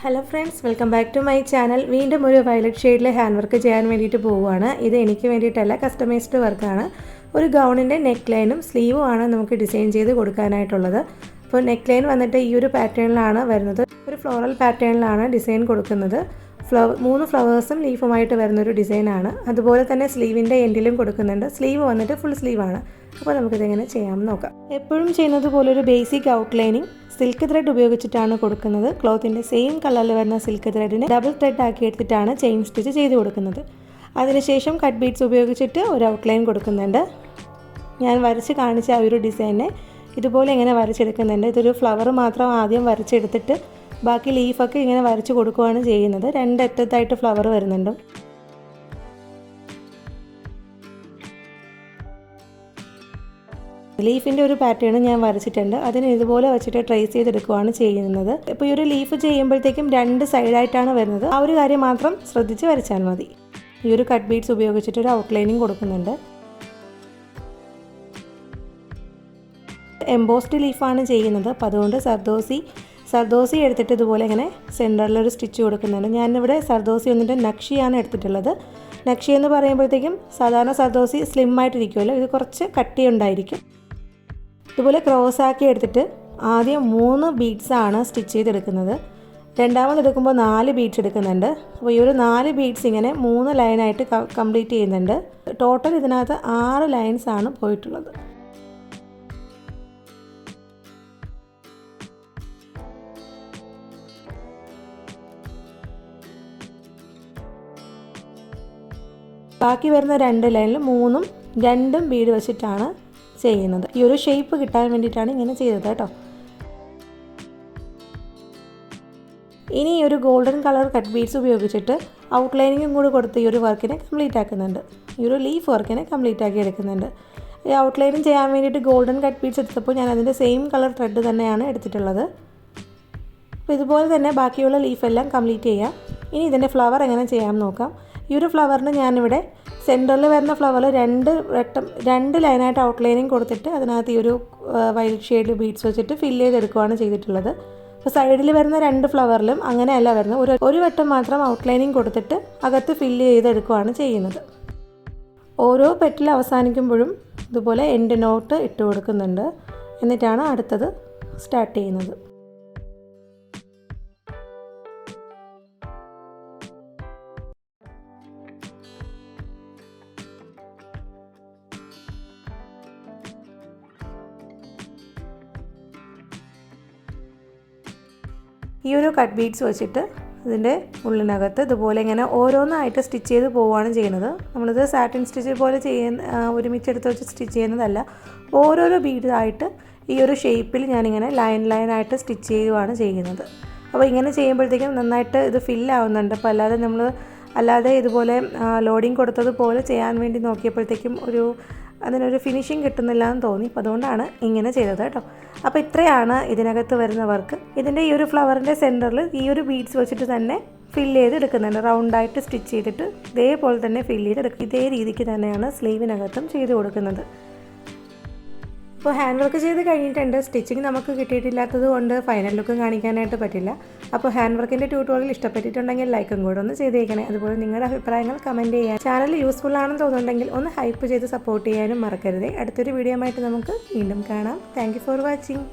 Hello friends welcome back to my channel വീണ്ടും ഒരു violet ഷെയ്ഡിൽ ഹാൻഡ് വർക്ക് ചെയ്യാൻ വേണ്ടിയിട്ട് പോവുകയാണ്. ഇത് എനിക്ക് വേണ്ടിയിട്ടല്ല കസ്റ്റമൈസ്ഡ് വർക്കാണ് ഒരു ഗൗണിന്റെ നെക്ക് ലൈനും സ്ലീവും ആണ് നമുക്ക് ഡിസൈൻ ചെയ്ത് കൊടുക്കാനായിട്ടുള്ളത്. അപ്പോൾ നെക്ക് ലൈൻ വന്നിട്ട് ഈ ഒരു പാറ്റേണിലാണ് വരുന്നത്. ഒരു ഫ്ലോറൽ പാറ്റേണിലാണ് ഡിസൈൻ കൊടുക്കുന്നത്. ഫ്ലവർ മൂന്ന് ഫ്ലവേഴ്സും ലീഫുമായിട്ട് വരുന്നൊരു ഡിസൈനാണ് അതുപോലെ തന്നെ സ്ലീവിന്റെ എൻഡിലും കൊടുക്കുന്നുണ്ട്. സ്ലീവ് വന്നിട്ട് ഫുൾ സ്ലീവാണ് അപ്പോൾ നമുക്കിതെങ്ങനെ ചെയ്യാമെന്ന് നോക്കാം. എപ്പോഴും ചെയ്യുന്നത് പോലെ ഒരു ബേസിക് ഔട്ട്ലൈനിങ് സിൽക്ക് ത്രെഡ് ഉപയോഗിച്ചിട്ടാണ് കൊടുക്കുന്നത്. ക്ലോത്തിന്റെ സെയിം കളറിൽ വരുന്ന സിൽക്ക് ത്രെഡിനെ ഡബിൾ ത്രെഡ് ആക്കി എടുത്തിട്ടാണ് ചെയിൻ സ്റ്റിച്ച് ചെയ്ത് കൊടുക്കുന്നത്. അതിനുശേഷം കട്ട് ബീഡ്സ് ഉപയോഗിച്ചിട്ട് ഒരു ഔട്ട്ലൈൻ കൊടുക്കുന്നുണ്ട്. ഞാൻ വരച്ച് കാണിച്ച ആ ഒരു ഡിസൈനെ ഇതുപോലെ എങ്ങനെ വരച്ചെടുക്കുന്നുണ്ട്. ഇതൊരു ഫ്ലവർ മാത്രം ആദ്യം വരച്ചെടുത്തിട്ട് ബാക്കി ലീഫൊക്കെ ഇങ്ങനെ വരച്ച് കൊടുക്കുകയാണ് ചെയ്യുന്നത്. രണ്ടറ്റത്തായിട്ട് ഫ്ലവർ വരുന്നുണ്ട്. ലീഫിന്റെ ഒരു പാറ്റേൺ ഞാൻ വരച്ചിട്ടുണ്ട്. അതിന് ഇതുപോലെ വെച്ചിട്ട് ട്രേസ് ചെയ്തെടുക്കുകയാണ് ചെയ്യുന്നത്. ഇപ്പോൾ ഈ ഒരു ലീഫ് ചെയ്യുമ്പോഴത്തേക്കും രണ്ട് സൈഡായിട്ടാണ് വരുന്നത്. ആ ഒരു കാര്യം മാത്രം ശ്രദ്ധിച്ച് വരച്ചാൽ മതി. ഈ ഒരു കട്ട് ബീഡ്സ് ഉപയോഗിച്ചിട്ട് ഒരു ഔട്ട്ലൈനിങ് കൊടുക്കുന്നുണ്ട്. എംബോസ്ഡ് ലീഫാണ് ചെയ്യുന്നത്. അപ്പോൾ അതുകൊണ്ട് സർദോസി സർദോസി എടുത്തിട്ട് ഇതുപോലെ ഇങ്ങനെ സെന്ററിൽ ഒരു സ്റ്റിച്ച് കൊടുക്കുന്നുണ്ട്. ഞാനിവിടെ സർദോസി ഒന്നിന്റെ നക്ഷിയാണ് എടുത്തിട്ടുള്ളത്. നക്ഷി എന്ന് പറയുമ്പോഴത്തേക്കും സാധാരണ സർദോസി സ്ലിം ആയിട്ടിരിക്കുമല്ലോ. ഇത് കുറച്ച് കട്ടി ഉണ്ടായിരിക്കും ഇതുപോലെ ക്രോസ് ആക്കി എടുത്തിട്ട് ആദ്യം മൂന്ന് ബീഡ്സാണ് സ്റ്റിച്ച് ചെയ്തെടുക്കുന്നത്. രണ്ടാമത് എടുക്കുമ്പോൾ നാല് ബീഡ്സ് എടുക്കുന്നുണ്ട്. അപ്പോൾ ഈ ഒരു നാല് ബീഡ്സ് ഇങ്ങനെ മൂന്ന് ലൈനായിട്ട് കംപ്ലീറ്റ് ചെയ്യുന്നുണ്ട്. ടോട്ടൽ ഇതിനകത്ത് ആറ് ലൈൻസാണ് പോയിട്ടുള്ളത്. ബാക്കി വരുന്ന രണ്ട് ലൈനിൽ മൂന്നും രണ്ടും ബീഡ് വെച്ചിട്ടാണ് ചെയ്യുന്നത്. ഈ ഒരു ഷേപ്പ് കിട്ടാൻ വേണ്ടിയിട്ടാണ് ഇങ്ങനെ ചെയ്തത് കേട്ടോ. ഇനി ഈ ഒരു ഗോൾഡൻ കളർ കട്ട് ബീഡ്സ് ഉപയോഗിച്ചിട്ട് ഔട്ട്ലൈനിങ്ങും കൂടി കൊടുത്ത് ഈ ഒരു വർക്കിനെ കംപ്ലീറ്റ് ആക്കുന്നുണ്ട്. ഈ ഒരു ലീഫ് വർക്കിനെ കംപ്ലീറ്റ് ആക്കി എടുക്കുന്നുണ്ട്. ഈ ഔട്ട്ലൈനിങ് ചെയ്യാൻ വേണ്ടിയിട്ട് ഗോൾഡൻ കട്ട് ബീഡ്സ് എടുത്തപ്പോൾ ഞാൻ അതിന്റെ സെയിം കളർ ത്രെഡ് തന്നെയാണ് എടുത്തിട്ടുള്ളത്. അപ്പോൾ ഇതുപോലെ തന്നെ ബാക്കിയുള്ള ലീഫെല്ലാം കംപ്ലീറ്റ് ചെയ്യാം. ഇനി ഇതിന്റെ ഫ്ലവർ എങ്ങനെ ചെയ്യാമെന്ന് നോക്കാം. ഈ ഒരു ഫ്ലവറിന് ഞാനിവിടെ സെന്ററിൽ വരുന്ന ഫ്ലവറിൽ രണ്ട് വട്ടം രണ്ട് ലൈനായിട്ട് ഔട്ട്ലൈനിങ് കൊടുത്തിട്ട് അതിനകത്ത് ഈ ഒരു വൈറ്റ് ഷെയ്ഡ് ബീഡ്സ് വെച്ചിട്ട് ഫില്ല് ചെയ്തെടുക്കുകയാണ് ചെയ്തിട്ടുള്ളത്. അപ്പോൾ സൈഡിൽ വരുന്ന രണ്ട് ഫ്ലവറിലും അങ്ങനെയല്ല വരുന്നത്. ഒരു ഒരു വട്ടം മാത്രം ഔട്ട്ലൈനിങ് കൊടുത്തിട്ട് അകത്ത് ഫില്ല് ചെയ്തെടുക്കുകയാണ് ചെയ്യുന്നത്. ഓരോ പെറ്റിൽ അവസാനിക്കുമ്പോഴും ഇതുപോലെ എൻഡ് നോട്ട് ഇട്ട് കൊടുക്കുന്നുണ്ട്. എന്നിട്ടാണ് അടുത്തത് സ്റ്റാർട്ട് ചെയ്യുന്നത്. ഈ ഒരു കട്ട് ബീഡ്സ് വെച്ചിട്ട് ഇതിന്റെ ഉള്ളിനകത്ത് ഇതുപോലെ ഇങ്ങനെ ഓരോന്നായിട്ട് സ്റ്റിച്ച് ചെയ്ത് പോവുകയാണ് ചെയ്യുന്നത്. നമ്മളിത് സാറ്റിൻ സ്റ്റിച്ച് പോലെ ചെയ്യുന്ന ഒരുമിച്ചെടുത്ത് വെച്ച് സ്റ്റിച്ച് ചെയ്യുന്നതല്ല. ഓരോരോ ബീഡായിട്ട് ഈ ഒരു ഷേപ്പിൽ ഞാനിങ്ങനെ ലൈൻ ലൈനായിട്ട് സ്റ്റിച്ച് ചെയ്യുകയാണ് ചെയ്യുന്നത്. അപ്പോൾ ഇങ്ങനെ ചെയ്യുമ്പോഴത്തേക്കും നന്നായിട്ട് ഇത് ഫില്ലാവുന്നുണ്ട് അപ്പോൾ അല്ലാതെ നമ്മൾ അല്ലാതെ ഇതുപോലെ ലോഡിങ് കൊടുത്തതുപോലെ ചെയ്യാൻ വേണ്ടി നോക്കിയപ്പോഴത്തേക്കും ഒരു അതിനൊരു ഫിനിഷിങ് കിട്ടുന്നില്ല എന്ന് തോന്നി. അപ്പോൾ അതുകൊണ്ടാണ് ഇങ്ങനെ ചെയ്തത് കേട്ടോ. അപ്പോൾ ഇത്രയാണ് ഇതിനകത്ത് വരുന്ന വർക്ക് ഇതിന്റെ ഈ ഒരു ഫ്ലവറിന്റെ സെന്ററിൽ ഈ ഒരു ബീഡ്സ് വെച്ചിട്ട് തന്നെ ഫില്ല് ചെയ്ത് എടുക്കുന്നുണ്ട് റൗണ്ടായിട്ട് സ്റ്റിച്ച് ചെയ്തിട്ട് ഇതേപോലെ തന്നെ ഫില്ല് ചെയ്ത് എടുക്കും ഇതേ രീതിക്ക് തന്നെയാണ് സ്ലീവിനകത്തും ചെയ്ത് കൊടുക്കുന്നത്. അപ്പോൾ ഹാൻഡ് വർക്ക് ചെയ്ത് കഴിഞ്ഞിട്ടുണ്ട്. സ്റ്റിച്ചിങ് നമുക്ക് കിട്ടിയിട്ടില്ലാത്തത് കൊണ്ട് ഫൈനൽ ലുക്ക് കാണിക്കാനായിട്ട് പറ്റില്ല. അപ്പോൾ ഹാൻഡ് വർക്കിന്റെ ട്യൂട്ടോറിയൽ ഇഷ്ടപ്പെട്ടിട്ടുണ്ടെങ്കിൽ ലൈക്കും കൂടെ ഒന്ന് ചെയ്തേക്കണേ. അതുപോലെ നിങ്ങളുടെ അഭിപ്രായങ്ങൾ കമന്റ് ചെയ്യാൻ ചാനൽ യൂസ്ഫുൾ ആണെന്ന് തോന്നുന്നുണ്ടെങ്കിൽ ഒന്ന് ഹൈപ്പ് ചെയ്ത് സപ്പോർട്ട് ചെയ്യാനും മറക്കരുതേ. അടുത്തൊരു വീഡിയോ ആയിട്ട് നമുക്ക് വീണ്ടും കാണാം. Thank for watching